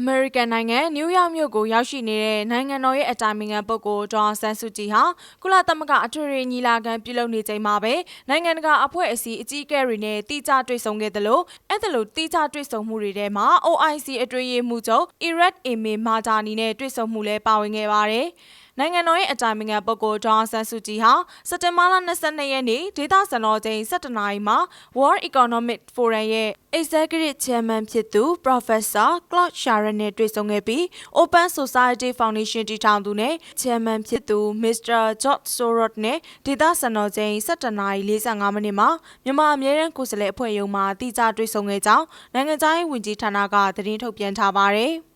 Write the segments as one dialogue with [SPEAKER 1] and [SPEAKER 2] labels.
[SPEAKER 1] အမေရိကန်နိုင်ငံနယူးယောက်မြို့ကိုရောက်ရှိနေတဲ့နိုင်ငံတော်ရဲ့အတိုင်ပင်ခံပုဂ္ဂိုလ်ဒေါ်အောင်ဆန်းစုကြည်ဟာကုလသမဂ္ဂအထွေထွေညီလာခံပြုလုပ်နေချိန်မှာပဲနိုင်ငံတကာအဖွဲ့အစည်းအကြီးအကဲတွေနဲ့တိကျတွေ့ဆုံခဲ့သလိုအဲ့ဒါလိုတိကျတွေ့ဆုံမှုတွေထဲမှာ OIC အထွေရေးမှူးချုပ် Iraq Amy Madani နဲ့တွေ့ဆုံမှုလည်းပါဝင်ခဲ့ပါတယ်။ နိုင်ငံတော်ရဲ့အတိုင်ပင်ခံပုဂ္ဂိုလ်ဒေါအောင်ဆန်းစုကြည်ဟာစက်တင်ဘာလ22ရက်နေ့ဒေသစံတော်ချိန်17နာရီမှာ World Economic Forum ရဲ့ Executive Chairman ဖြစ်သူ Professor Claude Sharon နဲ့တွေ့ဆုံခဲ့ပြီး Open Society Foundation တည်ထောင်သူနဲ့ Chairman ဖြစ်သူ Mr. George Soros နဲ့ဒေသစံတော်ချိန်17နာရီ45မိနစ်မှာမြန်မာအမြဲတမ်းကိုယ်စားလှယ်အဖွဲ့ရုံးမှတိကျတွေ့ဆုံခဲ့ကြောင်းနိုင်ငံခြားရေးဝန်ကြီးဌာနကသတင်းထုတ်ပြန်ထားပါတယ်။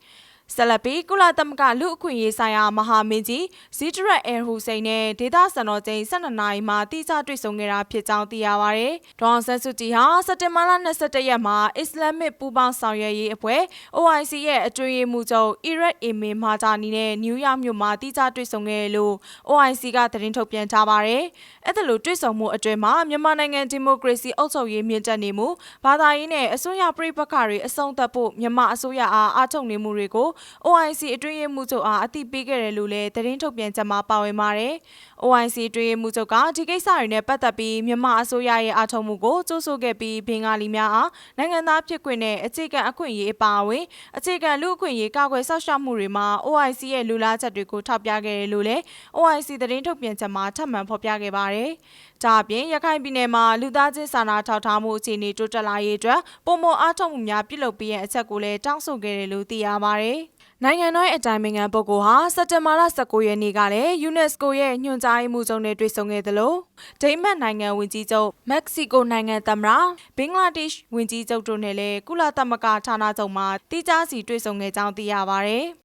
[SPEAKER 1] ဆက်လက်ပြီးကုလသမဂ္ဂလူအခွင့်ရေးဆိုင်ရာမဟာမင်းကြီးဇီဒရက်အဲဟူစိန်နဲ့ဒေသစံတော်ချိန်12နာရီမှာတိကျတွေ့ဆုံခဲ့တာဖြစ်ကြောင်းသိရပါဗျ။ဒေါအောင်ဆန်းစုကြည်ဟာစက်တင်ဘာလ22ရက်မှာအစ္စလာမစ်ပူးပေါင်းဆောင်ရွက်ရေးအဖွဲ့ OIC ရဲ့အထွေအမှုချုပ်အီရက်အီမင်မာဂျာနီနဲ့နယူးယောက်မြို့မှာတိကျတွေ့ဆုံခဲ့လို့ OIC ကသတင်းထုတ်ပြန်ထားပါတယ်။အဲ့ဒါလိုတွေ့ဆုံမှုအတွင်းမှာမြန်မာနိုင်ငံဒီမိုကရေစီအုပ်ချုပ်ရေးမြင့်တက်နေမှုဘာသာရေးနဲ့အစိုးရပြည်ပခါတွေအဆုံးသတ်ဖို့မြန်မာအစိုးရအားအားထုတ်နေမှုတွေကို OIC အတွင်းရေးမှူးချုပ်အားအသိပေးခဲ့တယ်လို့လည်းသတင်းထုတ်ပြန်ချက်မှာပါဝင်ပါတယ်။ OIC အတွင်းရေးမှူးချုပ်ကဒီကိစ္စတွေနဲ့ပတ်သက်ပြီးမြန်မာအစိုးရရဲ့အားထုတ်မှုကိုကြိုးဆိုခဲ့ပြီးဘင်္ဂါလီများအားနိုင်ငံသားဖြစ်ခွင့်နဲ့အခြေခံအခွင့်အရေးအပါအဝင်အခြေခံလူ့အခွင့်အရေးကာကွယ်စောင့်ရှောက်မှုတွေမှာ OIC ရဲ့လူလားချက်တွေကိုထောက်ပြခဲ့တယ်လို့လည်း OIC သတင်းထုတ်ပြန်ချက်မှာထပ်မံဖော်ပြခဲ့ပါတယ်။ဒါအပြင်ရခိုင်ပြည်နယ်မှာလူသားချင်းစာနာထောက်ထားမှုအခြေအနေတိုးတက်လာရေးအတွက်ပုံမအားထုတ်မှုများပြုလုပ်ပေးရန်အချက်ကိုလည်းတောင်းဆိုခဲ့တယ်လို့သိရပါတယ်။နိုင်ငံတော်အတိုင်ပင်ခံပုဂ္ဂိုလ်ဟာစက်တင်ဘာလ19ရက်နေ့ကလည်း UNESCO ရဲ့ညွှန်ကြားရေးမှူးချုပ်နဲ့တွေ့ဆုံခဲ့သလိုဒိမတ်နိုင်ငံဝန်ကြီးချုပ်မက္ကဆီကိုနိုင်ငံသမ္မတဘင်္ဂလားဒေ့ရှ်ဝန်ကြီးချုပ်တို့နဲ့လည်းကုလသမဂ္ဂဌာနချုပ်မှတိကျစီတွေ့ဆုံခဲ့ကြောင်းသိရပါဗျ။